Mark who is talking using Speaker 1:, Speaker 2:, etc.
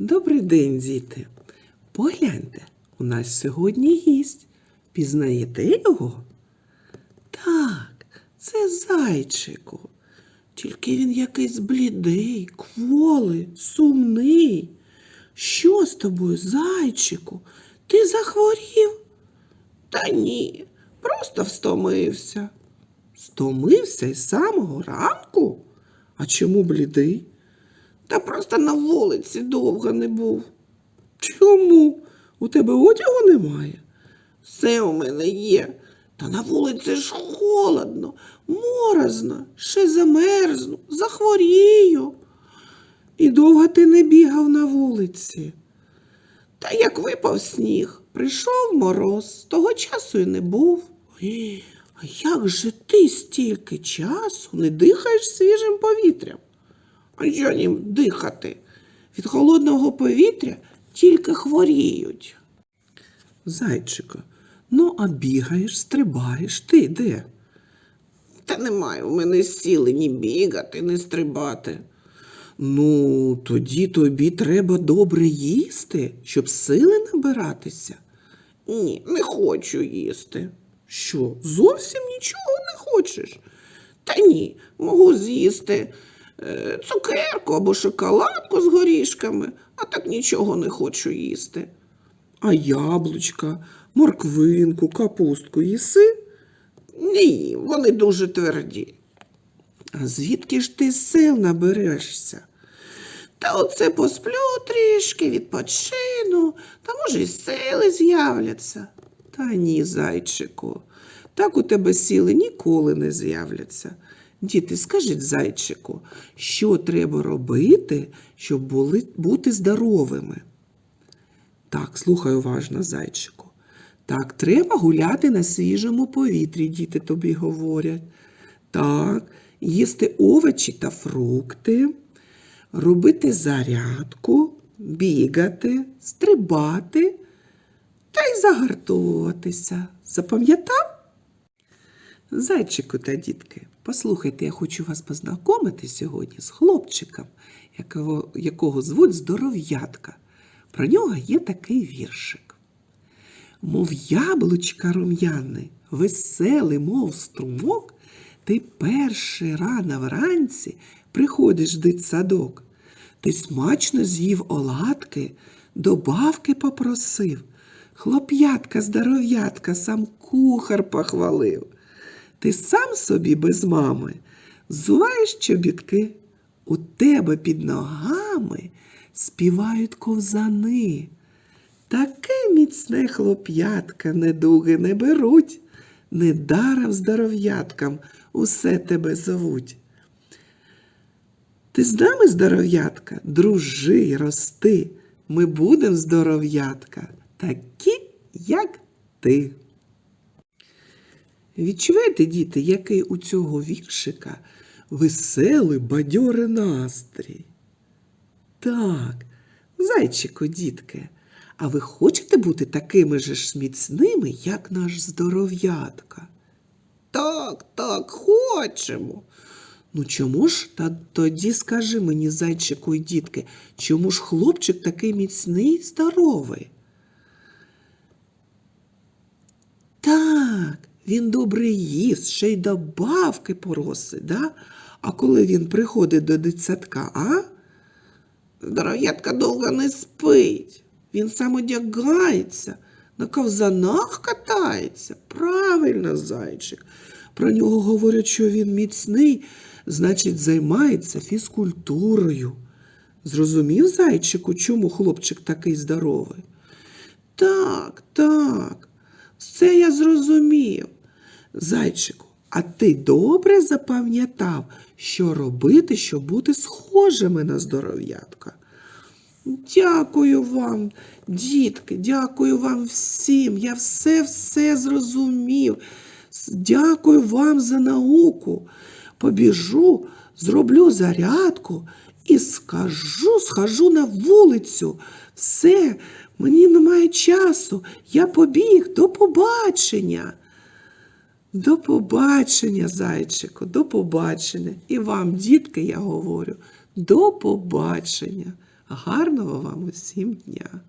Speaker 1: Добрий день, діти. Погляньте, у нас сьогодні гість. Пізнаєте його? Так, це зайчику. Тільки він якийсь блідий, кволий, сумний. Що з тобою, зайчику? Ти захворів? Та ні, просто встомився. Стомився із самого ранку? А чому блідий? Та просто на вулиці довго не був. Чому? У тебе одягу немає? Все у мене є. Та на вулиці ж холодно, морозно, ще замерзну, захворію. І довго ти не бігав на вулиці. Та як випав сніг, прийшов мороз, того часу і не був. А як же ти стільки часу не дихаєш свіжим повітрям? Що їм дихати? Від холодного повітря тільки хворіють. Зайчику, ну а бігаєш, стрибаєш, ти де? Та немає у мене сили ні бігати, ні стрибати. Ну, тоді тобі треба добре їсти, щоб сили набиратися. Ні, не хочу їсти. Що, зовсім нічого не хочеш? Та ні, можу з'їсти цукерку або шоколадку з горішками, а так нічого не хочу їсти. А яблучка, морквинку, капустку їси? Ні, вони дуже тверді. А звідки ж ти сил наберешся? Та оце посплю трішки, відпочину, та може й сили з'являться. Та ні, зайчику, так у тебе сили ніколи не з'являться. Діти, скажіть зайчику, що треба робити, щоб були, бути здоровими? Так, слухай уважно, зайчику. Так, треба гуляти на свіжому повітрі, діти тобі говорять. Так, їсти овочі та фрукти, робити зарядку, бігати, стрибати та й загартовуватися. Запам'ятав? Зайчику та дітки, послухайте, я хочу вас познайомити сьогодні з хлопчиком, якого, якого звуть Здоров'ятка. Про нього є такий віршик. Мов яблучка рум'яне, веселий, мов струмок, ти перший рано вранці приходиш в дитсадок. Ти смачно з'їв оладки, добавки попросив. Хлоп'ятка, здоров'ятка, сам кухар похвалив. Ти сам собі без мами зуваєш чобітки, у тебе під ногами співають ковзани. Таке міцне хлоп'ятка недуги не беруть, недаром здоров'яткам усе тебе зовуть. Ти з нами здоров'ятка, дружи, рости. Ми будем здоров'ятка, такі, як ти. Відчуваєте, діти, який у цього віршика веселий бадьорий настрій? Так, зайчику, дітки, а ви хочете бути такими же ж міцними, як наш здоров'ятка? Так, так, хочемо. Ну чому ж та тоді скажи мені, зайчику і дітки, чому ж хлопчик такий міцний і здоровий? Так, він добре їсть, ще й добавки просить, да? А коли він приходить до дитсадка, а? Здоров'ятка довго не спить. Він сам одягається, на ковзанах катається. Правильно, зайчик. Про нього говорять, що він міцний, значить, займається фізкультурою. Зрозумів, зайчику, чому хлопчик такий здоровий? Так, так, все я зрозумів. Зайчику, а ти добре запам'ятав, що робити, щоб бути схожими на здоров'ятка? Дякую вам, дітки, дякую вам всім. Я все-все зрозумів. Дякую вам за науку. Побіжу, зроблю зарядку і скажу, схожу на вулицю. Все, мені немає часу. Я побіг. До побачення. До побачення, зайчику, до побачення. І вам, дітки, я говорю, до побачення. Гарного вам усім дня!